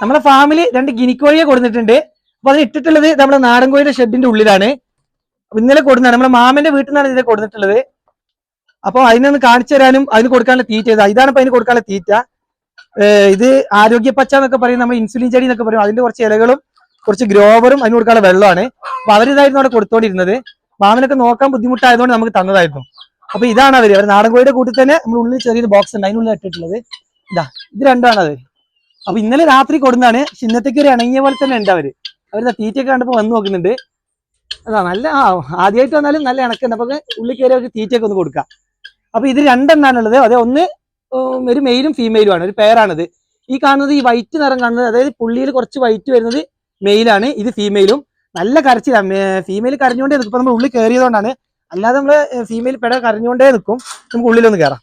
നമ്മളെ ഫാമിലി രണ്ട് ഗിനിക്കോഴിയെ കൊടുത്തിട്ടുണ്ട്. അപ്പൊ അതിന് ഇട്ടിട്ടുള്ളത് നമ്മുടെ നാടൻ കോഴിയുടെ ഷെഡിന്റെ ഉള്ളിലാണ്. ഇന്നലെ കൊടുക്കുന്നതാണ് നമ്മുടെ മാമന്റെ വീട്ടിൽ നിന്നാണ് ഇതിനെ കൊടുത്തിട്ടുള്ളത്. അപ്പൊ അതിനൊന്ന് കാണിച്ചു തരാനും അതിന് കൊടുക്കാനുള്ള തീറ്റ ഇതാ ഇതാണ് ഇപ്പൊ അതിന് കൊടുക്കാനുള്ള തീറ്റ. ഇത് ആരോഗ്യ പച്ച എന്നൊക്കെ പറയും. നമ്മൾ ഇൻസുലിൻ ചെടി എന്നൊക്കെ പറയും. അതിന്റെ കുറച്ച് ഇലകളും കുറച്ച് ഗ്രോവറും അതിന് കൊടുക്കാനുള്ള വെള്ളമാണ്. അപ്പൊ അവരിതായിരുന്നു അവിടെ കൊടുത്തോണ്ടിരുന്നത്. മാമനൊക്കെ നോക്കാൻ ബുദ്ധിമുട്ടായതുകൊണ്ട് നമുക്ക് തന്നതായിരുന്നു. അപ്പൊ ഇതാണ് അവർ. അവർ നാടൻ കോഴിയുടെ കൂട്ടിൽ തന്നെ നമ്മൾ ഉള്ളിൽ ചെറിയൊരു ബോക്സ് ഉണ്ട്. അതിനുള്ളിൽ ഇട്ടിട്ടുള്ളത്. ഇതാ ഇത് രണ്ടാണ് അത് അപ്പൊ ഇന്നലെ രാത്രി കൊടുന്നാണ് ചിന്നത്തേക്ക് ഒരു ഇണങ്ങിയ പോലെ തന്നെ ഉണ്ട് അവർ. അവർ തീറ്റയൊക്കെ കണ്ടപ്പോ വന്ന് നോക്കുന്നുണ്ട്. അതാ നല്ല ആ ആദ്യമായിട്ട് വന്നാലും നല്ല ഇണക്കുണ്ട് അപ്പൊ ഉള്ളിൽ കയറി അവർക്ക് തീറ്റയൊക്കെ ഒന്ന് കൊടുക്കാം. അപ്പൊ ഇത് രണ്ടെണ്ണാണുള്ളത്. അതെ ഒന്ന് ഒരു മെയിലും ഫീമെയിലും ആണ്. ഒരു പെയറാണിത് ഈ കാണുന്നത് ഈ വൈറ്റ് നിറം കാണുന്നത് അതായത് പുള്ളിയിൽ കുറച്ച് വൈറ്റ് വരുന്നത് മെയിലാണ് ഇത് ഫീമെയിലും നല്ല കരച്ചിലാണ് ഫീമെയിൽ കരഞ്ഞുകൊണ്ടേ നിൽക്കും. ഇപ്പൊ നമ്മൾ ഉള്ളിൽ കയറിയതുകൊണ്ടാണ്. അല്ലാതെ നമ്മൾ ഫീമെയിൽ പെട കരഞ്ഞുകൊണ്ടേ നിൽക്കും. നമുക്ക് ഉള്ളിലൊന്ന് കയറാം.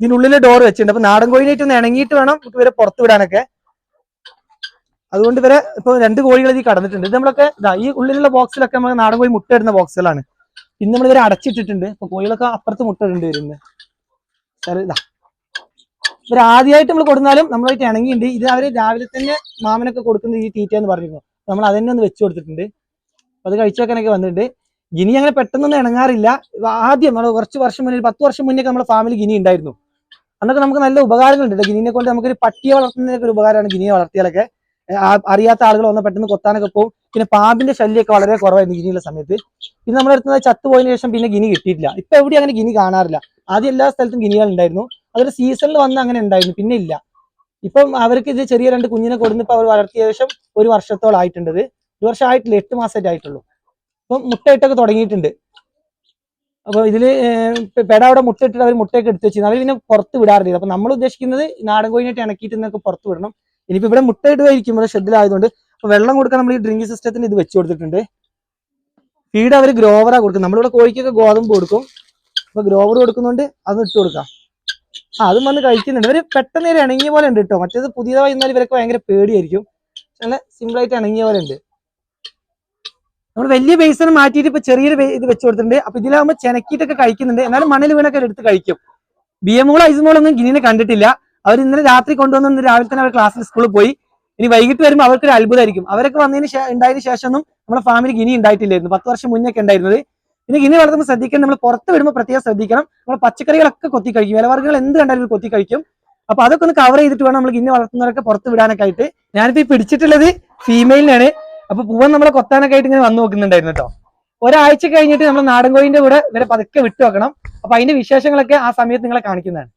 ഇതിനുള്ളിൽ ഡോർ വെച്ചിട്ടുണ്ട്. അപ്പൊ നാടൻ കോഴിനായിട്ട് ഒന്ന് ഇണങ്ങിയിട്ട് വേണം നമുക്ക് ഇവരെ വിടാനൊക്കെ. അതുകൊണ്ട് ഇവരെ ഇപ്പൊ രണ്ട് കോഴികൾ ഇതിൽ കടന്നിട്ടുണ്ട്. ഇത് നമ്മളൊക്കെ ഇതാ ഈ ഉള്ളിലുള്ള ബോക്സിലൊക്കെ നമ്മൾ നാടൻ കോഴി മുട്ട ഇടുന്ന ബോക്സുകളാണ് പിന്നെ നമ്മൾ ഇവരെ അടച്ചിട്ടിട്ടുണ്ട്. ഇപ്പൊ കോഴികളൊക്കെ അപ്പുറത്ത് മുട്ട ഇടേണ്ടി വരുന്നത് ഇതാ. ഇവർ ആദ്യമായിട്ട് നമ്മൾ കൊടുത്താലും നമ്മളായിട്ട് ഇണങ്ങിയിട്ടുണ്ട്. ഇത് അവർ രാവിലെ തന്നെ മാമനൊക്കെ കൊടുക്കുന്ന ഈ തീറ്റ എന്ന് പറഞ്ഞിരുന്നു. നമ്മൾ അതന്നെ ഒന്ന് വെച്ച് കൊടുത്തിട്ടുണ്ട്. അത് കഴിച്ചേക്കാനൊക്കെ വന്നിട്ടുണ്ട്. ഗിനി അങ്ങനെ പെട്ടെന്നൊന്നും ഇണങ്ങാറില്ല. ആദ്യം നമ്മൾ കുറച്ച് വർഷം മുന്നേ പത്ത് വർഷം മുന്നേ നമ്മുടെ ഫാമിലി ഗിനി ഉണ്ടായിരുന്നു. അന്നൊക്കെ നമുക്ക് നല്ല ഉപകാരങ്ങളുണ്ട്. ഗിനിനെ കൊണ്ട് നമുക്കൊരു പട്ടിയെ വളർത്തുന്നതിനൊക്കെ ഒരു ഉപകാരമാണ് ഗിനിയെ വളർത്തിയാലൊക്കെ. അറിയാത്ത ആളുകൾ വന്നാൽ പെട്ടെന്ന് കൊത്താനൊക്കെ പോകും പിന്നെ പാമ്പിന്റെ ശല്യമൊക്കെ വളരെ കുറവായിരുന്നു ഗിനിയുള്ള സമയത്ത്. പിന്നെ നമ്മുടെ അടുത്ത് ചത്തുപോയതിനു ശേഷം പിന്നെ ഗിനി കിട്ടിയിട്ടില്ല. ഇപ്പൊ എവിടെ അങ്ങനെ ഗിനി കാണാറില്ല. ആദ്യം എല്ലാ സ്ഥലത്തും ഗിനികൾ ഉണ്ടായിരുന്നു. അതൊരു സീസണിൽ വന്ന് അങ്ങനെ ഉണ്ടായിരുന്നു. പിന്നെ ഇല്ല. ഇപ്പം അവർക്ക് ഇത് ചെറിയ രണ്ട് കുഞ്ഞിനെ കൊടുന്ന് ഇപ്പൊ അവർ വളർത്തിയ ശേഷം ഒരു വർഷത്തോളം ആയിട്ടുണ്ട് ഒരു വർഷം ആയിട്ടില്ല എട്ട് മാസമായിട്ട് ആയിട്ടുള്ളൂ. ഇപ്പം മുട്ടയിട്ടൊക്കെ തുടങ്ങിയിട്ടുണ്ട്. അപ്പൊ ഇതിൽ ഏർ പെട അവിടെ മുട്ടയിട്ടിട്ട് അവർ മുട്ടയൊക്കെ എടുത്ത് വെച്ചിരുന്നു. അവർ പിന്നെ പുറത്ത് വിടാറില്ല. അപ്പൊ നമ്മൾ ഉദ്ദേശിക്കുന്നത് നാടൻ കോഴിനായിട്ട് ഇണക്കിയിട്ട് നിന്നൊക്കെ പുറത്ത് വിടണം. ഇനിയിപ്പോ ഇവിടെ മുട്ട ഇടുമായിരിക്കും ഇവിടെ ഷെഡിലായതുകൊണ്ട്. അപ്പൊ വെള്ളം കൊടുക്കാൻ നമ്മൾ ഈ ഡ്രിങ്കിങ് സിസ്റ്റത്തിന് ഇത് വെച്ച് കൊടുത്തിട്ടുണ്ട്. ഫീഡ് അവർ ഗ്രോവറാ കൊടുക്കും നമ്മളിവിടെ കോഴിക്കൊക്കെ ഗോതമ്പ് കൊടുക്കും. അപ്പൊ ഗ്രോവർ കൊടുക്കുന്നുണ്ട് അത് ഇട്ട് കൊടുക്കാം. ആ അതും വന്ന് കഴിക്കുന്നുണ്ട്. ഇവർ പെട്ടെന്ന് ഇണങ്ങിയ പോലെ ഉണ്ട് കേട്ടോ. മറ്റേത് പുതിയതായി ഇന്നാലും ഇവരൊക്കെ ഭയങ്കര പേടിയായിരിക്കും. നല്ല സിമ്പിളായിട്ട് ഇണങ്ങിയ പോലെ ഉണ്ട്. നമ്മൾ വലിയ ബേസിന് മാറ്റിയിട്ട് ഇപ്പൊ ചെറിയൊരു ഇത് വെച്ച് കൊടുത്തിട്ടുണ്ട്. അപ്പൊ ഇതിലാകുമ്പോൾ ചെനക്കിയിട്ടൊക്കെ കഴിക്കുന്നുണ്ട്. എന്നാലും മണ്ണിൽ വീണൊക്കെ എടുത്ത് കഴിക്കും. ബി എമോളോ ഐസുമോളോ ഒന്നും ഗിനിനെ കണ്ടിട്ടില്ല. അവർ ഇന്നലെ രാത്രി കൊണ്ടുവന്നു രാവിലെ തന്നെ അവർ ക്ലാസ്സിൽ സ്കൂളിൽ പോയി. ഇനി വൈകിട്ട് വരുമ്പോൾ അവർക്കൊരു അത്ഭുതമായിരിക്കും അവരൊക്കെ വന്നതിന് ഉണ്ടായതിനു ശേഷമൊന്നും നമ്മുടെ ഫാമിലി ഗിനി ഉണ്ടായിട്ടില്ലായിരുന്നു. പത്ത് വർഷം മുന്നേ ഒക്കെ ഉണ്ടായിരുന്നത്. ഇനി ഗിനി വളർത്തുമ്പോൾ ശ്രദ്ധിക്കണം. നമ്മൾ പുറത്ത് വിടുമ്പോൾ പ്രത്യേകം ശ്രദ്ധിക്കണം. നമ്മൾ പച്ചക്കറികളൊക്കെ കൊത്തി കഴിക്കും. ഇലവർഗങ്ങൾ എന്ത് കണ്ടാലും കൊത്തി കഴിക്കും. അപ്പൊ അതൊക്കെ ഒന്ന് കവർ ചെയ്തിട്ട് വേണം നമ്മൾ ഗിനി വളർത്തുന്നവരൊക്കെ പുറത്ത് വിടാനൊക്കെ ആയിട്ട്. ഞാനിപ്പോ ഈ പിടിച്ചിട്ടുള്ളത് ഫീമെയിലിനാണ് അപ്പൊ പൂവൻ നമ്മളെ കൊത്താനൊക്കെ ആയിട്ട് ഇങ്ങനെ വന്നു നോക്കുന്നുണ്ടായിരുന്നു കേട്ടോ. ഒരാഴ്ച കഴിഞ്ഞിട്ട് നമ്മൾ നാടൻ കോഴിന്റെ കൂടെ ഇവരെ പതുക്കെ വിട്ടു വെക്കണം. അപ്പൊ അതിന്റെ വിശേഷങ്ങളൊക്കെ ആ സമയത്ത് നിങ്ങളെ കാണിക്കുന്നതാണ്.